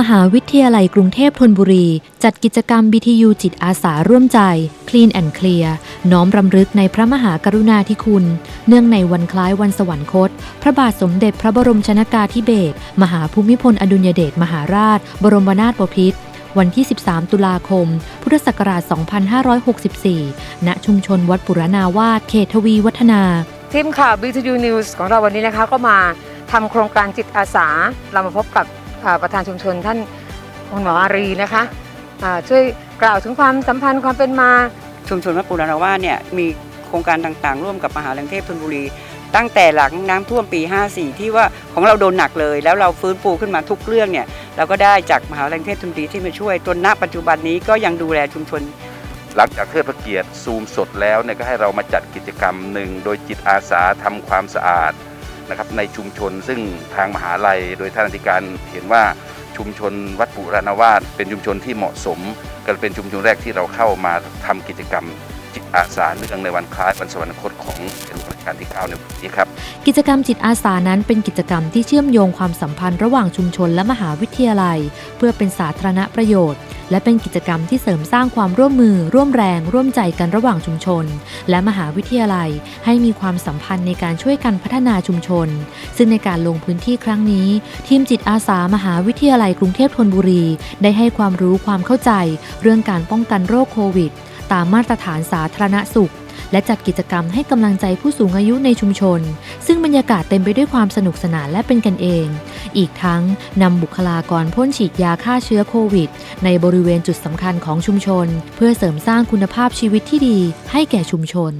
มหาวิทยาลัยกรุงเทพธนบุรี จัดกิจกรรม BTU จิตอาสาร่วมใจ Clean and Clear น้อมรำลึกในพระมหากรุณาธิคุณ เนื่องในวันคล้ายวันสวรรคต พระบาทสมเด็จพระบรมชนากาธิเบศรมหาภูมิพลอดุลยเดชมหาราช บรมนาถบพิตรวันที่ 13 ตุลาคม พุทธศักราช 2564 ณ ชุมชนวัดปุรณาวาสเขตทวีวัฒนา ทีมข่าว BTU News ของเราวันนี้นะคะก็มาทำโครงการจิตอาสา เรามาพบกับ ประธานชุมชนท่านคุณหมออารีนะคะอ่าช่วยกล่าวถึงความสัมพันธ์ความเป็นมาชุมชนวัดปุรณาวาสเนี่ยมีโครงการต่างๆ ร่วมกับมหาลัยกรุงเทพธนบุรี ตั้งแต่หลังน้ำท่วมปี 54 ที่ว่าของเราโดนหนักเลย แล้วเราฟื้นฟูขึ้นมาทุกเรื่องเนี่ยเราก็ได้จากมหาลัยกรุงเทพธนบุรีที่มาช่วยจนณปัจจุบันนี้ก็ยังดูแลชุมชน หลังจากเทิดพระเกียรติซูมสดแล้วเนี่ยก็ให้เรามาจัดกิจกรรมหนึ่งโดยจิตอาสาทำความสะอาด นะครับในชุมชน ซึ่งทางมหาลัย โดยท่านอธิการเห็นว่าชุมชนวัดปุรณวาสเป็นชุมชนที่เหมาะสมก็เป็นชุมชนแรกที่เราเข้ามาทำกิจกรรมจิตอาสาเนื่องในวันคล้ายวันสวรรคตของในหลวงรัชกาลที่ 9 ในวันนี้ครับ กิจกรรมจิตอาสานั้นเป็นกิจกรรมที่เชื่อมโยงความสัมพันธ์ระหว่างชุมชนและมหาวิทยาลัย เพื่อเป็นสาธารณประโยชน์ และเป็นกิจกรรมที่เสริมสร้างความร่วมมือ ร่วมแรง ร่วมใจกันระหว่างชุมชน และมหาวิทยาลัย ให้มีความสัมพันธ์ในการช่วยกันพัฒนาชุมชน ซึ่งในการลงพื้นที่ครั้งนี้ ทีมจิตอาสามหาวิทยาลัยกรุงเทพธนบุรี ได้ให้ความรู้ความเข้าใจ เรื่องการป้องกันโรคโควิด ตามมาตรฐานสาธารณสุข และจัดกิจกรรมให้กำลังใจผู้สูงอายุในชุมชน ซึ่งบรรยากาศเต็มไปด้วยความสนุกสนานและเป็นกันเอง อีกทั้งนำบุคลากรพ่นฉีดยาฆ่าเชื้อโควิด ในบริเวณจุดสำคัญของชุมชน เพื่อเสริมสร้างคุณภาพชีวิตที่ดีให้แก่ชุมชน